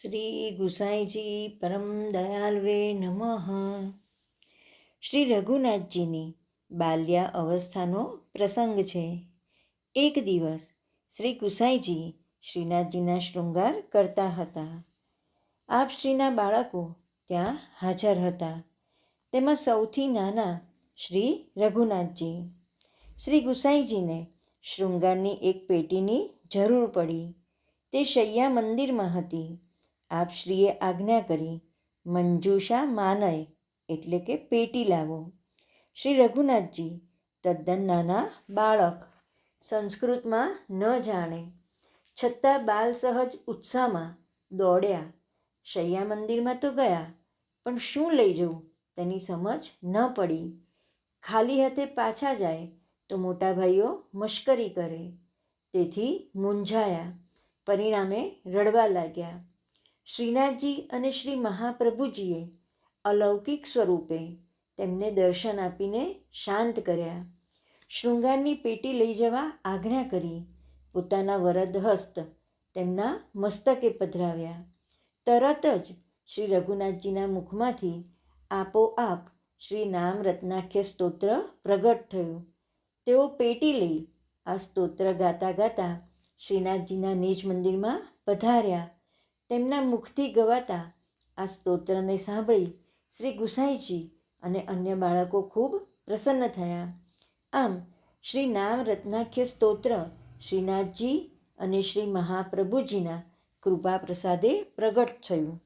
શ્રી ગુસાઈજી પરમ દયાલવે નમઃ. શ્રી રઘુનાથજીની બાલ્યા અવસ્થાનો પ્રસંગ છે. એક દિવસ શ્રી ગુસાઈજી શ્રીનાથજીના શૃંગાર કરતા હતા. આપ શ્રીના બાળકો ત્યાં હાજર હતા. તેમાં સૌથી નાના શ્રી રઘુનાથજી. શ્રી ગુસાઈજીને શૃંગારની એક પેટીની જરૂર પડી. તે શૈયા મંદિરમાં હતી. આપ શ્રીએ આજ્ઞા કરી, મંજુષા માનય એટલે કે પેટી લાવો. શ્રી રઘુનાથજી, તદ્દન નાના બાળક, સંસ્કૃતમાં ન જાણે, છતાં બાલ સહજ ઉત્સાહમાં દોડ્યા. શૈયા મંદિરમાં તો ગયા, પણ શું લઈ જવું તેની સમજ ન પડી. ખાલી હાથે પાછા જાય તો મોટા ભાઈઓ મશ્કરી કરે, તેથી મૂંઝાયા, પરિણામે રડવા લાગ્યા. શ્રીનાથજી અને શ્રી મહાપ્રભુજીએ અલૌકિક સ્વરૂપે તેમને દર્શન આપીને શાંત કર્યા. શૃંગારની પેટી લઈ જવા આજ્ઞા કરી. પોતાના વરદ હસ્ત તેમના મસ્તકે પધરાવ્યા. તરત જ શ્રી રઘુનાથજીના મુખમાંથી આપોઆપ શ્રી નામ રત્નાખ્ય સ્તોત્ર પ્રગટ થયું. તેઓ પેટી લઈ આ સ્તોત્ર ગાતા ગાતા શ્રીનાથજીના નિજ મંદિરમાં પધાર્યા. તેમના મુખથી ગવાતા આ સ્તોત્રને સાંભળી શ્રી ગુસાઈજી અને અન્ય બાળકો ખૂબ પ્રસન્ન થયા. આમ, શ્રી નામ રત્નાખ્ય સ્તોત્ર શ્રીનાથજી અને શ્રી મહાપ્રભુજીના કૃપા પ્રસાદે પ્રગટ થયું.